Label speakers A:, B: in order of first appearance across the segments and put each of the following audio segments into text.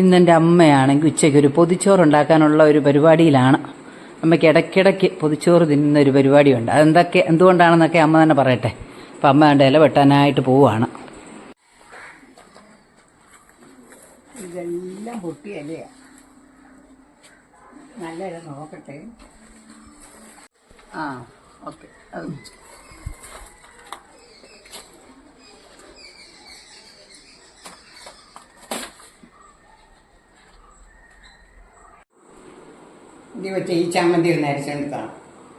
A: ഇന്നെന്റെ അമ്മയാണെങ്കിൽ ഉച്ചയ്ക്ക് ഒരു പൊതിച്ചോറ് ഉണ്ടാക്കാനുള്ള ഒരു പരിപാടിയിലാണ്. അമ്മയ്ക്ക് ഇടയ്ക്കിടയ്ക്ക് പൊതിച്ചോറ് തിന്നുന്ന ഒരു പരിപാടിയുണ്ട്. അതെന്തൊക്കെ എന്തുകൊണ്ടാണെന്നൊക്കെ അമ്മ തന്നെ പറയട്ടെ. അപ്പം അമ്മ എന്റെ ഇല വെട്ടാനായിട്ട് പോവുകയാണ്.
B: ഇതെല്ലാം പൊട്ടിയല്ലേ നല്ല നോക്കട്ടെ.
A: ആ ഓക്കെ.
B: ഇത് വെച്ച് ഈ ചമ്മന്തി ഒന്ന് അരച്ചെടുത്താണ്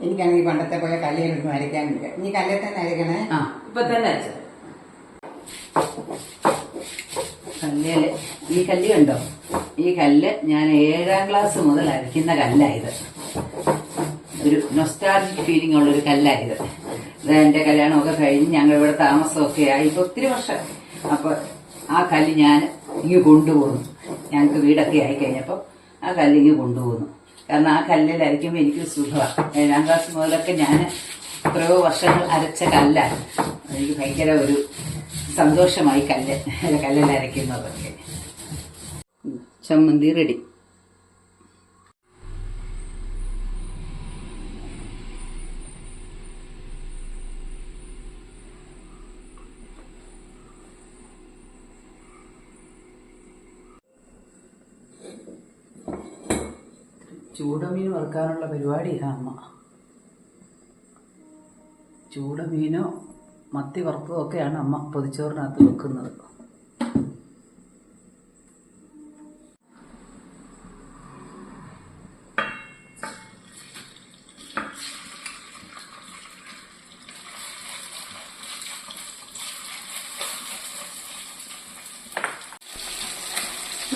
B: എനിക്കാണെങ്കിൽ പണ്ടത്തെ പോലെ കല്ലിലൊന്നും അരയ്ക്കാനില്ല. നീ കല്ലിൽ തന്നെ അരയ്ക്കണേ?
A: ആ ഇപ്പൊ തന്നെ അയച്ചത് കല്ലേൽ ഈ കല്ല് കണ്ടോ? ഈ കല്ല് ഞാൻ ഏഴാം ക്ലാസ് മുതൽ അരയ്ക്കുന്ന കല്ലായത് ഒരു നൊസ്റ്റാൾജിക് ഫീലിംഗ് ഉള്ള ഒരു കല്ലായത് ഇത് എന്റെ കല്യാണമൊക്കെ കഴിഞ്ഞ് ഞങ്ങൾ ഇവിടെ താമസമൊക്കെ ആയി ഇപ്പൊ ഒത്തിരി വർഷം. അപ്പൊ ആ കല്ല് ഞാൻ ഇങ്ങ് കൊണ്ടുപോകുന്നു. ഞങ്ങൾക്ക് വീടൊക്കെ ആയി കഴിഞ്ഞപ്പോൾ ആ കല്ല് ഇങ്ങ് കൊണ്ടുപോകുന്നു. കാരണം ആ കല്ലിലരയ്ക്കുമ്പോൾ എനിക്ക് സുഖമാണ് ഏഴാം ക്ലാസ് മുതലൊക്കെ ഞാൻ എത്രയോ വർഷങ്ങൾ അരച്ച കല്ലാണ് എനിക്ക് ഭയങ്കര ഒരു സന്തോഷമായി കല്ല് കല്ലിൽ അരയ്ക്കുന്നതൊക്കെ ചമ്മന്തി റെഡി ചൂടമീൻ വറുക്കാനുള്ള പരിപാടിയാണ് അമ്മ. ചൂടമീനോ മത്തി വറുത്തതൊക്കെയാണ് അമ്മ പൊതിച്ചോറിനകത്ത് വെക്കുന്നത്.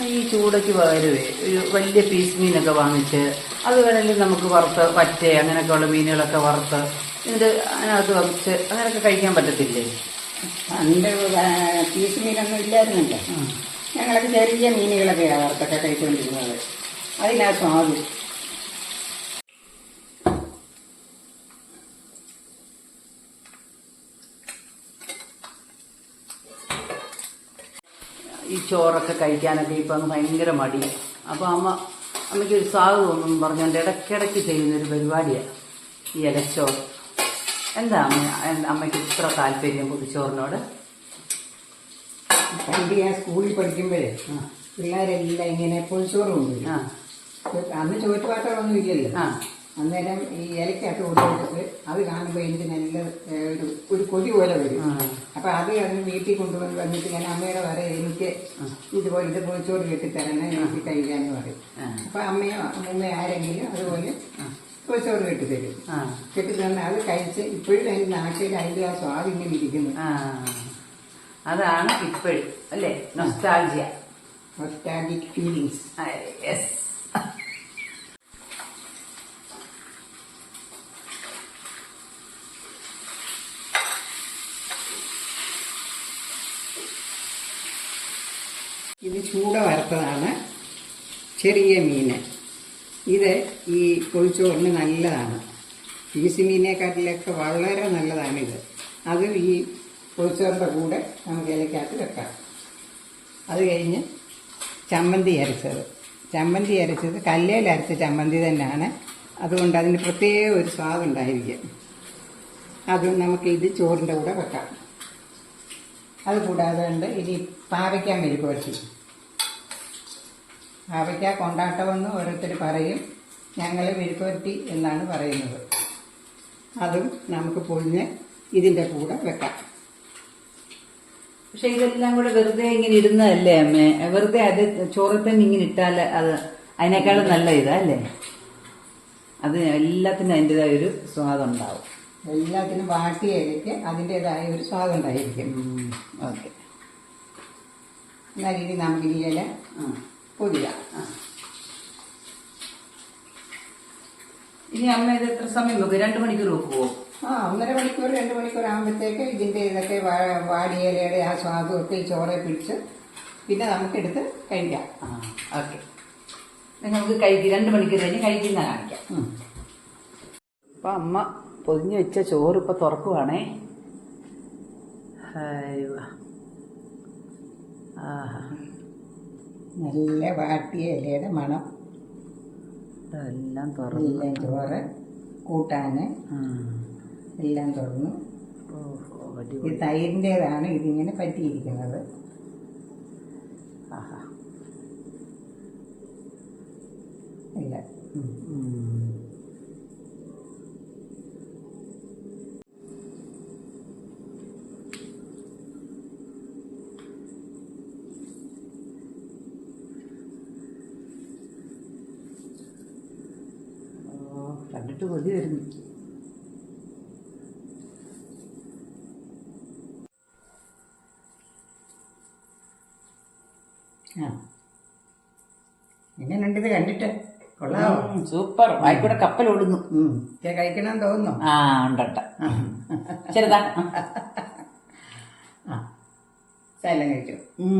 A: ഈ ചൂടയ്ക്ക് പകരമേ ഒരു വലിയ പീസ് മീനൊക്കെ വാങ്ങിച്ച് അത് വേണമെങ്കിൽ നമുക്ക് വറുത്ത് പറ്റ അങ്ങനെയൊക്കെയുള്ള മീനുകളൊക്കെ വറുത്ത് എന്നിട്ട് അതിനകത്ത് വറുത്ത് അങ്ങനെയൊക്കെ കഴിക്കാൻ പറ്റത്തില്ലേ?
B: പണ്ട് പീസ് മീനൊന്നും ഇല്ലായിരുന്നല്ലോ. ഞങ്ങളൊക്കെ ചെറിയ മീനുകളൊക്കെയാണ് വറുത്തൊക്കെ കഴിച്ചുകൊണ്ടിരുന്നത്. അതിനകത്ത് സ്വാദ്
A: ഈ ചോറൊക്കെ കഴിക്കാനൊക്കെ ഇപ്പം അങ്ങ് ഭയങ്കര മടി. അപ്പോൾ അമ്മ അമ്മയ്ക്ക് ഒരു സാധു തോന്നും പറഞ്ഞുകൊണ്ട് ഇടയ്ക്കിടയ്ക്ക് ചെയ്യുന്നൊരു പരിപാടിയാണ് ഈ ഇലച്ചോറ്. എന്താ അമ്മ അമ്മയ്ക്ക് ഇത്ര താല്പര്യം പൊതിച്ചോറിനോട്
B: പണ്ട് ഞാൻ സ്കൂളിൽ പഠിക്കുമ്പോഴേ പിള്ളേരെല്ലാം ഇങ്ങനെ കൊണ്ടുവരും.
A: ആ.
B: അന്ന് ചോറ്റുപാത്രമൊന്നും ഇല്ലല്ലോ.
A: ആ.
B: അന്നേരം ഈ ഇലക്കകത്ത് കൊണ്ടുവന്നിട്ട് അത് കാണുമ്പോൾ എനിക്ക് നല്ല ഒരു ഒരു കൊതി പോലെ വരും. അപ്പം അത് കഴിഞ്ഞ് വീട്ടിൽ കൊണ്ടുവന്ന് വന്നിട്ട് ഞാൻ അമ്മയുടെ വരെ എനിക്ക് ഇതുപോലെ ഇത് പൊളിച്ചോട് കെട്ടിത്തരണം എനിക്ക് കഴിക്കാന്ന് പറയും. അപ്പം അമ്മയോ അമ്മയോ ആരെങ്കിലും അതുപോലെ പൊളിച്ചോട് കെട്ടിത്തരും കെട്ടിത്തരണം അത് കഴിച്ച് ഇപ്പോഴും എന്റെ നാട്ടിൽ അതിന്റെ ആ സ്വാദ് ഇങ്ങനെ ഇരിക്കുന്നു.
A: അതാണ് ഇപ്പോഴും അല്ലേ? നൊസ്റ്റാൾജിയ
B: നൊസ്റ്റാൾജിക് ഫീലിങ്സ്
A: യെസ്
B: ഇത് ചൂട വറുത്തതാണ്. ചെറിയ മീൻ ഇത് ഈ പൊളിച്ചോറിന് നല്ലതാണ്. പീസ് മീനേക്കാട്ടിലൊക്കെ വളരെ നല്ലതാണ് ഇത്. അത് ഈ പൊളിച്ചോറിന്റെ കൂടെ നമുക്ക് ഇലക്കകത്ത് വെക്കാം. അത് കഴിഞ്ഞ് ചമ്മന്തി അരച്ചത്. ചമ്മന്തി അരച്ചത് കല്ലേൽ അരച്ച ചമ്മന്തി തന്നെയാണ്. അതുകൊണ്ട് അതിന് പ്രത്യേക ഒരു സ്വാദുണ്ടായിരിക്കും അതും നമുക്ക് ഇത് ചോറിന്റെ കൂടെ വെക്കാം. അതുകൂടാതെ ഉണ്ട് ഇനി പാവയ്ക്കാൻ മെഴുക്ക് പാവയ്ക്ക കൊണ്ടാട്ടമെന്ന് ഓരോരുത്തർ പറയും. ഞങ്ങൾ മെഴുക്ക് എന്നാണ് പറയുന്നത്. അതും നമുക്ക് പൊളിഞ്ഞ് ഇതിന്റെ കൂടെ വെക്കാം.
A: പക്ഷെ ഇതെല്ലാം കൂടെ വെറുതെ ഇങ്ങനെ ഇടുന്നതല്ലേ അമ്മേ? വെറുതെ അത് ചോറ് തന്നെ ഇങ്ങനെ ഇട്ടാൽ അത് അതിനേക്കാളും നല്ല ഇതാ അല്ലേ? അത് എല്ലാത്തിനും അതിന്റെതായ ഒരു സ്വാദം ഉണ്ടാവും.
B: എല്ലാത്തിനും വാട്ടിയ ഇലയ്ക്ക് അതിന്റെതായ ഒരു സ്വാദുണ്ടായിരിക്കും
A: ഓക്കെ.
B: എന്നാൽ ഇനി നമുക്ക് ഇല പൊതിയാം.
A: ഇനി അമ്മ ഇത് എത്ര സമയം വെക്കും? രണ്ട് മണിക്കൂർ വെക്കുവോ?
B: ആ ഒന്നര മണിക്കൂർ രണ്ട് മണിക്കൂർ ആകുമ്പോഴത്തേക്ക് ഇതിന്റെ ഇതൊക്കെ വാ- വാടിയ ഇലയുടെ ആ സ്വാദും ഒക്കെ ഈ ചോറെ പിടിച്ച് പിന്നെ നമുക്കെടുത്ത് കഴിക്കാം.
A: ആ ഓക്കെ. നമുക്ക് കഴിക്കും രണ്ട് മണിക്കൂർ കഴിഞ്ഞ് കഴിക്കുന്ന കാണിക്കാം. അപ്പൊ അമ്മ പൊതിഞ്ഞു വെച്ച ചോറ് ഇപ്പൊ തുറക്കുവാണേ. ആ ആഹാ.
B: നല്ല വാട്ടിയ ഇലയുടെ മണം.
A: എല്ലാം തുറന്നു.
B: എല്ലാം ചോറ് കൂട്ടാന്. എല്ലാം തുറന്നു. ഈ തൈരിന്റെതാണ് ഇതിങ്ങനെ പറ്റിയിരിക്കുന്നത്.
A: ആഹാ.
B: ഇല്ല.
A: കണ്ടിട്ട് കൊതി വരുന്നു.
B: ആ. എങ്ങനെയുണ്ട് ഇത് കണ്ടിട്ട്.
A: കൊള്ളാം സൂപ്പർ. വായിക്കൂടെ കപ്പൽ ഓടുന്നു.
B: കഴിക്കണം തോന്നുന്നു.
A: ആ ഉണ്ടട്ട. ചെറുതാ
B: ആ. സ്ഥലം കഴിച്ചു?
A: ഉം.